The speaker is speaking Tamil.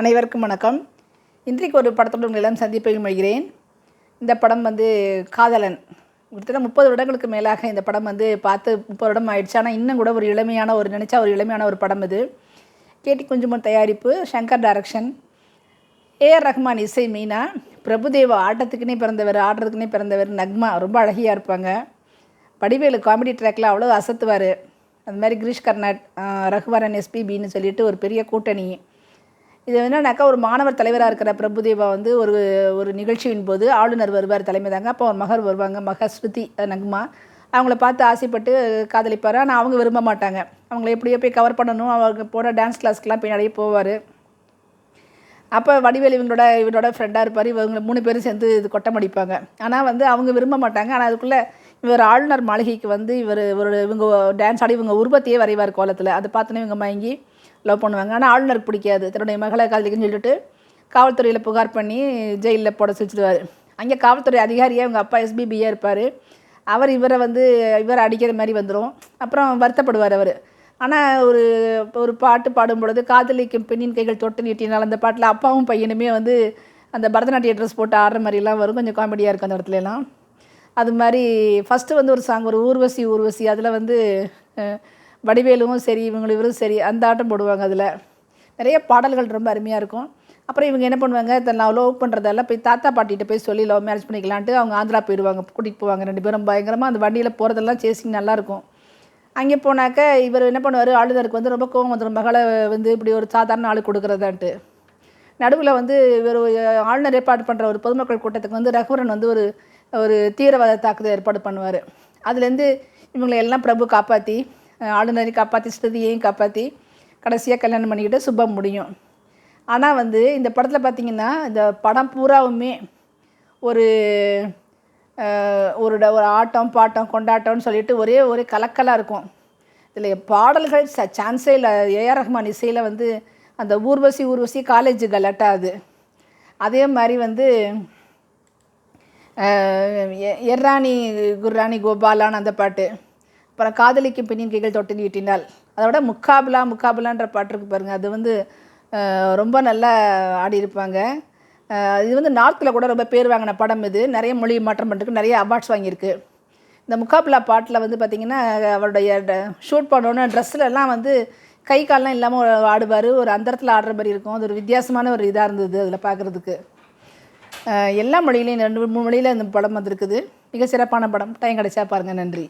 அனைவருக்கும் வணக்கம். இன்றைக்கு ஒரு படத்தோடு உங்களிடம் சந்திப்பை மொழிகிறேன் இந்த படம் வந்து காதலன். கிட்டத்தட்ட முப்பது வருடங்களுக்கு மேலாக இந்த படம் வந்து பார்த்து முப்பது வருடம் ஆயிடுச்சு. ஆனால் இன்னும் கூட ஒரு இளமையான ஒரு நினச்சா ஒரு இளமையான ஒரு படம் இது. கேட்டி குஞ்சுமன் தயாரிப்பு சங்கர் டைரக்ஷன் ஏஆர் ரஹ்மான் இசை மீனா பிரபுதேவா ஆட்டத்துக்குன்னே பிறந்தவர் ஆடுறதுக்குன்னே பிறந்தவர் நக்மா ரொம்ப அழகியாக இருப்பாங்க. வடிவேலு காமெடி ட்ராக்ல அவ்வளோ அசத்துவார். அது மாதிரி கிரீஷ் கர்நாட் ரகுவரன் எஸ்பிபின்னு சொல்லிட்டு ஒரு பெரிய கூட்டணி. இது என்னன்னாக்கா ஒரு மாணவர் தலைவராக இருக்கிற பிரபுதேவா வந்து ஒரு ஒரு நிகழ்ச்சியின் போது ஆளுநர் வருவார் தலைமை தாங்க அப்போ ஒரு மகர் வருவாங்க மக ஸ்ருதி அஹ் அவங்கள பார்த்து ஆசைப்பட்டு காதலிப்பார். ஆனால் அவங்க விரும்ப மாட்டாங்க. அவங்கள எப்படியோ போய் கவர் பண்ணணும். அவங்க போகிற டான்ஸ் கிளாஸ்க்கெலாம் பின்னாடியே போவார். அப்போ வடிவேல் இவங்களோட இவரோட ஃப்ரெண்டாக இருப்பார். இவங்க மூணு பேரும் சேர்ந்து இது கொட்டம் அடிப்பாங்க. ஆனால் வந்து அவங்க விரும்ப மாட்டாங்க. ஆனால் அதுக்குள்ளே இவர் ஆளுநர் மாளிகைக்கு வந்து இவர் ஒரு இவங்க டான்ஸ் ஆடி இவங்க உருவத்தையே வரைவார் கோலத்தில். அதை பார்த்தோன்னே இவங்க மயங்கி லவ் பண்ணுவாங்க. ஆனால் ஆளுநருக்கு பிடிக்காது. தன்னுடைய மகளை காதலிக்குன்னு சொல்லிட்டு காவல்துறையில் புகார் பண்ணி ஜெயிலில் போட சுவிச்சிடுவார் அங்கே காவல்துறை அதிகாரியாக அவங்க அப்பா எஸ்பிபியாக இருப்பார். அவர் இவரை வந்து இவரை அடிக்கிற மாதிரி வந்துடும் அப்புறம் வருத்தப்படுவார் அவர். ஆனால் ஒரு ஒரு பாட்டு பாடும்பொழுது காதலிக்கும் பெண்ணின் கைகள் தொட்டு நீட்டினால் அந்த பாட்டில் அப்பாவும் பையனுமே வந்து அந்த பரதநாட்டிய ட்ரெஸ் போட்டு ஆடுற மாதிரிலாம் வரும். கொஞ்சம் காமெடியாக இருக்கும் அந்த இடத்துலலாம் அது மாதிரி ஃபஸ்ட்டு வந்து ஒரு சாங் ஒரு ஊர்வசி ஊர்வசி. அதில் வந்து வடிவேலுவும் சரி இவங்களும் இவரும் சரி அந்த ஆட்டம் போடுவாங்க அதில். நிறைய பாடல்கள் ரொம்ப அருமையாக இருக்கும். அப்புறம் இவங்க என்ன பண்ணுவாங்க இதை நான் லவ் பண்ணுறதெல்லாம் போய் தாத்தா பாட்டிகிட்ட போய் சொல்லி லவ் மேரேஜ் பண்ணிக்கலான்ட்டு அவங்க ஆந்திரா போயிடுவாங்க கூட்டிகிட்டு போவாங்க ரெண்டு பேரும். பயங்கரமாக அந்த வண்டியில் போகிறதெல்லாம் சேசிங் நல்லாயிருக்கும் அங்கே போனாக்க இவர் என்ன பண்ணுவார் ஆளுநருக்கு வந்து ரொம்ப கோவம் வந்துடும் மகளை வந்து இப்படி ஒரு சாதாரண ஆள் கொடுக்குறதான்ட்டு. நடுவில் வந்து இவர் ஆளுநர் ஏற்பாடு பண்ணுற ஒரு பொதுமக்கள் கூட்டத்துக்கு வந்து ரகுவரன் வந்து ஒரு ஒரு தீவிரவாத தாக்குதல் ஏற்பாடு பண்ணுவார். அதுலேருந்து இவங்களை எல்லாம் பிரபு காப்பாற்றி ஆளுநரையும் காப்பாற்றி ஸ்ருதியையும் காப்பாற்றி கடைசியாக கல்யாணம் பண்ணிக்கிட்டு சுபம் முடியும். ஆனால் வந்து இந்த படத்தில் பார்த்திங்கன்னா இந்த படம் பூராவுமே ஒரு ஒரு ட- ஒரு ஆட்டம் பாட்டம் கொண்டாட்டம்னு சொல்லிட்டு ஒரே ஒரே கலக்கலாக இருக்கும். இதில் பாடல்கள் ச சான்ஸே இல்லை. ஏஆர் ரஹ்மான் இசையில் வந்து அந்த ஊர்வசி ஊர்வசி காலேஜு கலாட்டா அது. அதே மாதிரி வந்து எ- எர்ராணி குர்ராணி கோபாலான்னு அந்த பாட்டு. அப்புறம் காதலிக்கும் பெண்ணின் கைகள் தொட்டு நீட்டினால் அதோட முக்காபிலா முக்காபிலான்ற பாட்டு இருக்கு பாருங்கள் அது வந்து ரொம்ப நல்லா ஆடியிருப்பாங்க இது வந்து நார்த்தில் கூட ரொம்ப பேர் வாங்கின படம் இது. நிறைய மொழி மாற்றம் பண்ணிருக்கு நிறைய அவார்ட்ஸ் வாங்கியிருக்கு. இந்த முக்காபிலா பாட்டில் வந்து பார்த்திங்கன்னா அவருடைய ஷூட் பண்ணோன்னு ட்ரெஸ்லலாம் வந்து கை கால்லாம் இல்லாமல் ஆடுவார். ஒரு அந்தரத்தில் ஆடுற மாதிரி இருக்கும். அது ஒரு வித்தியாசமான ஒரு இதாக இருந்தது அதில் பார்க்குறதுக்கு எல்லா மொழியிலையும் ரெண்டு மூணு மொழியில் இந்த படம் வந்திருக்குது. மிக சிறப்பான படம். டைம் கிடைச்சா பாருங்கள் நன்றி.